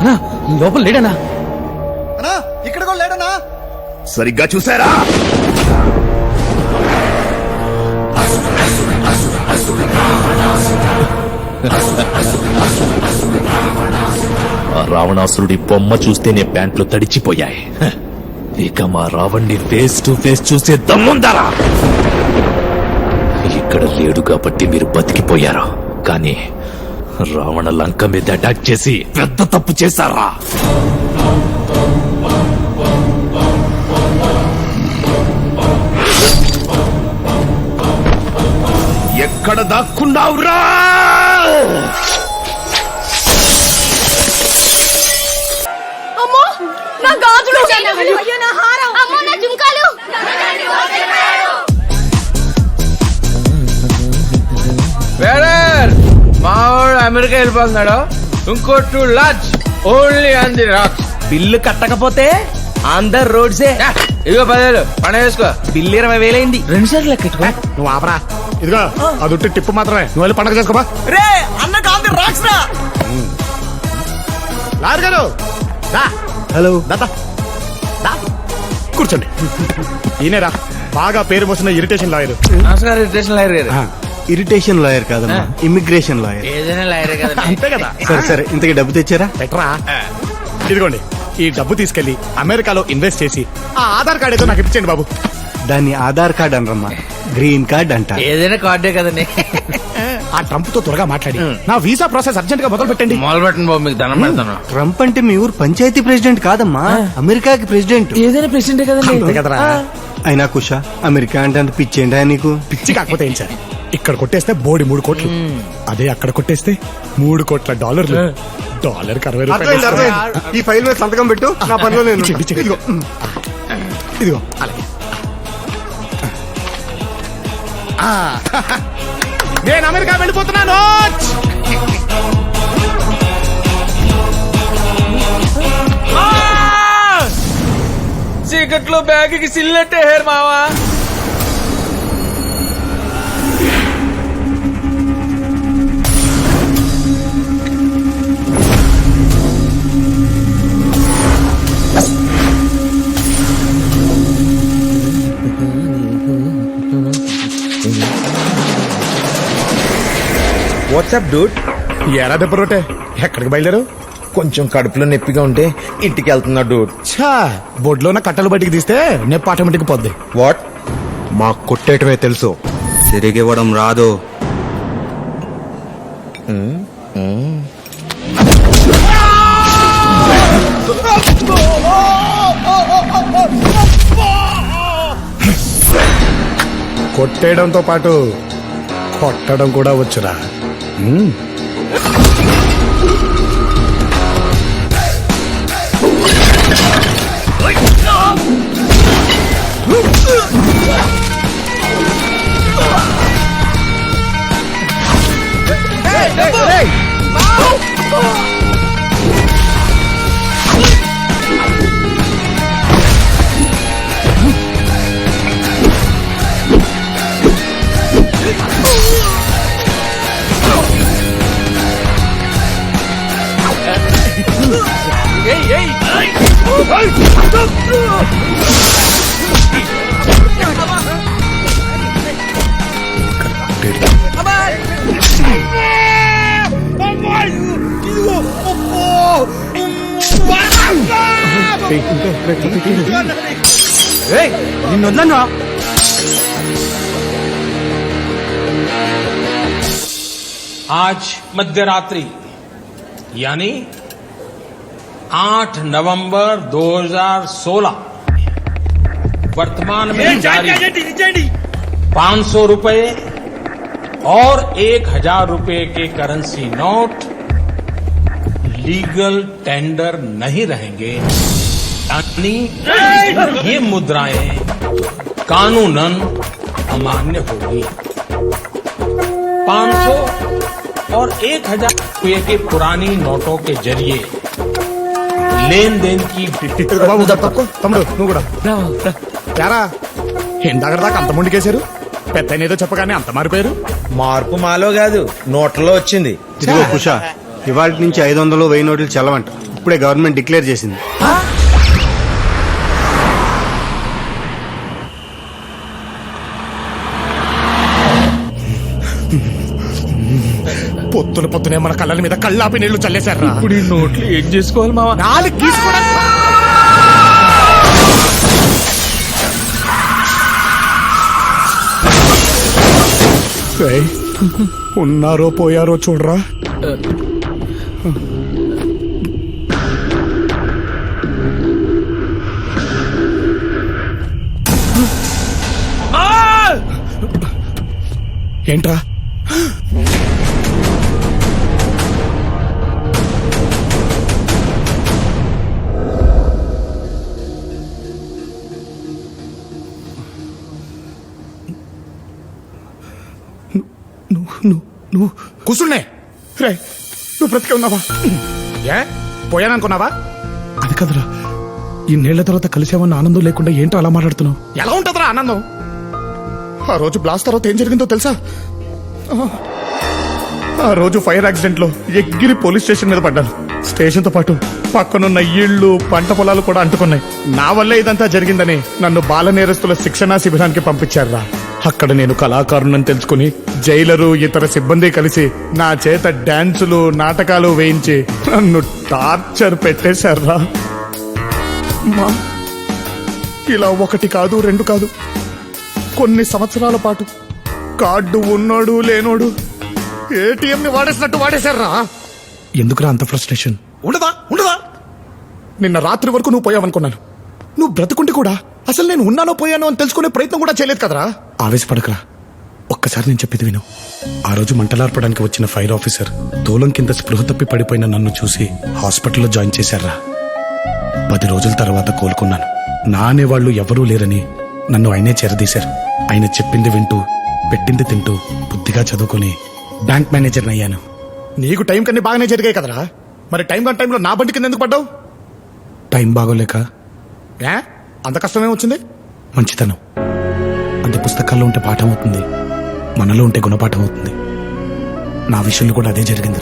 అన్నా లోపల లేడనా అన్నా ఇక్కడ కూడా లేడనా సరిగ్గా చూసారా ఆ రావణాసురుడి బొమ్మ చూస్తేనే ప్యాంట్లు తడిచిపోయాయి. ఇక మా రావణ్ణి ఫేస్ టు ఫేస్ చూసే దమ్ముందరా? ఇక్కడ లేడు కాబట్టి మీరు బతికిపోయారు. కానీ రావణ లంక మీద అటాక్ చేసి పెద్ద తప్పు చేశారా? ఎక్కడ దాక్కున్నావురా? అమెరికా వెళ్ళిపోతున్నాడు? ఇంకో two large only on the rocks bill కట్టకపోతే అందరు రోడ్సే ఇదిగో పదేళ్ళు పని వేసుకో. బిల్లు ఇరవై వేలైంది. రెండు సార్లు లెక్కెట్టుకో నువ్వు ఆపరా. ఇదిగో అది ఉట్టి టిప్పు మాత్రమే. నువ్వు వెళ్ళి పండగ చేసుకోబా రే అన్న కాదు రాక్స్ రా. లాయర్ గారు రా. హలో. దాదా దా. కూర్చోండి. ఈయనరా బాగా పేరు మోసిన ఇరిటేషన్ లాయర్. నమస్కారం స్టేషన్ లాయర్ గారు. ఇరిటేషన్ లాయర్ కాదమ్మా ఇమిగ్రేషన్ లాయర్. ఏదైనా లాయరే కదా అంతే కదా. సరే సరే ఇంతకి డబ్బు తెచ్చారా? పెట్టరా. ఇదిగోండి ఈ డబ్బు తీసుకెళ్ళి అమెరికాలో ఇన్వెస్ట్ చేసి ఆ ఆధార్ కార్డ్ ఏదో నాకు ఇప్పించండి బాబు. దాన్ని ఆధార్ కార్డ్ అనరమ్మా గ్రీన్ కార్డ్ అంట ఏదైనా కార్డే కదండి. ఆ ట్రంప్తో త్వరగా మాట్లాడి. నా వీసా ప్రాసెస్ అర్జెంట్గా మొదలు పెట్టండి. మొదలు పెట్టండి బాబు మీకు దండం పెడతాను. ట్రంప్ అంటే మీ ఊరు పంచాయతీ ప్రెసిడెంట్ కాదమ్మా అమెరికాకి ప్రెసిడెంట్. ఏదైనా ప్రెసిడెంట్ కదండి. కదరా. అయినా కుష అమెరికా అంటే అంత పిచ్చేంటా నీకు? పిచ్చి కాకపోతే ఏం సార్? ఇక్కడ కొట్టేస్తే బోడి మూడు కోట్లు. అదే అక్కడ కొట్టేస్తే మూడు కోట్ల డాలర్లు. డాలర్ అరవై రూపాయలు ఈ ఫైల్ మీద సంతకం పెట్టు నా పనిలో నేను ఇచ్చేయండి, ఇచ్చేయండి. ఇదిగో. ఇదిగో అలాగే. ఆ, నేను అమెరికా వెళ్ళిపోతున్నాను. చీకట్లో బ్యాగ్కి సిల్లెట్టే హేర్ మావా. వాట్సాప్ డూడ్ ఎరా దెబ్బ రొట్టె? ఎక్కడికి బయలుదేరు? కొంచెం కడుపులో నొప్పిగా ఉంటే ఇంటికి వెళ్తున్నా డూడ్ ఛా! బొడ్లో ఉన్న కట్టలు బయటికి తీస్తే నొప్పి ఆటోమేటిక్ పోద్ది. వాట్ మాకు కొట్టేయటమే తెలుసు. తిరిగివ్వడం రాదు. కొట్టేయడంతో పాటు కొట్టడం కూడా వచ్చురా. Hum. నిన్ను వదలను आज मध्य रात्रि यानी 8 नवंबर 2016 वर्तमान में जारी पाँच सौ रुपए और एक हजार रुपए के करेंसी नोट लीगल टेंडर नहीं रहेंगे यानी ये मुद्राएं कानूनन अमान्य होगी 500 और 1000 रुपए के पुरानी नोटों के जरिए लेन देन की ఇదిగో బాబు తప్పుకో తమ్ముడు నువ్వు కూడా యారా ఇందాక దాకా అంత ముందుకేశారు పెద్ద ఏదో చెప్పగానే అంత మారిపోయారు మార్పు మాలో కాదు నోట్లలో వచ్చింది. ఇదిగో కుష ఇవాళ నుంచి ఐదు వందలు వెయ్యి నోట్లు చల్లవంట ఇప్పుడే గవర్నమెంట్ డిక్లేర్ చేసింది. పొద్దున పొద్దునే మన కళ్ళ మీద కళ్ళాపి నీళ్ళు చల్లేశారా? ఇప్పుడు ఈ నోట్లు ఏం చేసుకోవాలి మావా? నాలుగు గీసుకోవడం ఏయ్, ఉన్నారో పోయారో చూడరా. ఏంట్రా? నువ్వు కూర్చున్నే రే నువ్వు బ్రతికే ఉన్నావా? ఏ? పోయాననుకున్నావా? అది కదరా. ఈ నేళ్ళ తర్వాత కలిసామన్న ఆనందం లేకుండా ఏంటో అలా మాట్లాడుతున్నావు? ఎలా ఉంటుందిరా ఆనందం? ఆ రోజు బ్లాస్ట్ తర్వాత ఏం జరిగిందో తెలుసా? ఆ రోజు ఫైర్ యాక్సిడెంట్లో ఎగ్గిరి పోలీస్ స్టేషన్ మీద పడ్డాను. స్టేషన్తో పాటు పక్కనున్న ఇళ్ళు పంట పొలాలు కూడా అంటుకున్నాయి. నా వల్లే ఇదంతా జరిగిందని నన్ను బాల నేరస్తుల శిక్షణా శిబిరానికి పంపించారా అక్కడ నేను కళాకారుణ్ణని తెలుసుకుని జైలరు ఇతర సిబ్బంది కలిసి నా చేత డాన్సులు నాటకాలు వేయించి నన్ను టార్చర్ పెట్టేశారా? మా ఇలా ఒకటి కాదు రెండు కాదు. కొన్ని సంవత్సరాల పాటు కార్డు ఉన్నోడు లేనోడు ఏటీఎం ని వాడేసినట్టు వాడేశారా? ఎందుకురా అంత ఫ్రస్ట్రేషన్? ఉండదా ఉండదా నిన్న రాత్రి వరకు నువ్వు పోయావనుకున్నాను. నువ్వు బ్రతుకుంటే కూడా అసలు నేను ఉన్నానో పోయానో అని తెలుసుకునే ప్రయత్నం కూడా చేయలేదు కదరా? ఆవేశపడకరా. ఒక్కసారి నేను చెప్పేది విను. ఆ రోజు మంటలార్పడానికి వచ్చిన ఫైర్ ఆఫీసర్ దూలం కింద స్పృహ తప్పి పడిపోయిన నన్ను చూసి హాస్పిటల్లో జాయిన్ చేశారా. పది రోజుల తర్వాత కోలుకున్నాను. నా అనేవాళ్ళు ఎవరూ లేరని నన్ను ఆయనే చేరదీశారు. ఆయన చెప్పింది వింటూ పెట్టింది తింటూ బుద్ధిగా చదువుకుని బ్యాంక్ మేనేజర్ అయ్యాను. నీకు టైం కన్నీ బాగానే జరిగాయి కదరా. మరి టైం కన్నా టైంలో నా బండి కింద ఎందుకు పడ్డావు? టైం బాగోలేక ఏ? అంత కష్టమే వచ్చింది? మంచితనం. అది పుస్తకాల్లో ఉంటే పాఠం అవుతుంది. మనలో ఉంటే గుణపాఠం అవుతుంది. నా విషయంలో కూడా అదే జరిగిందిరా.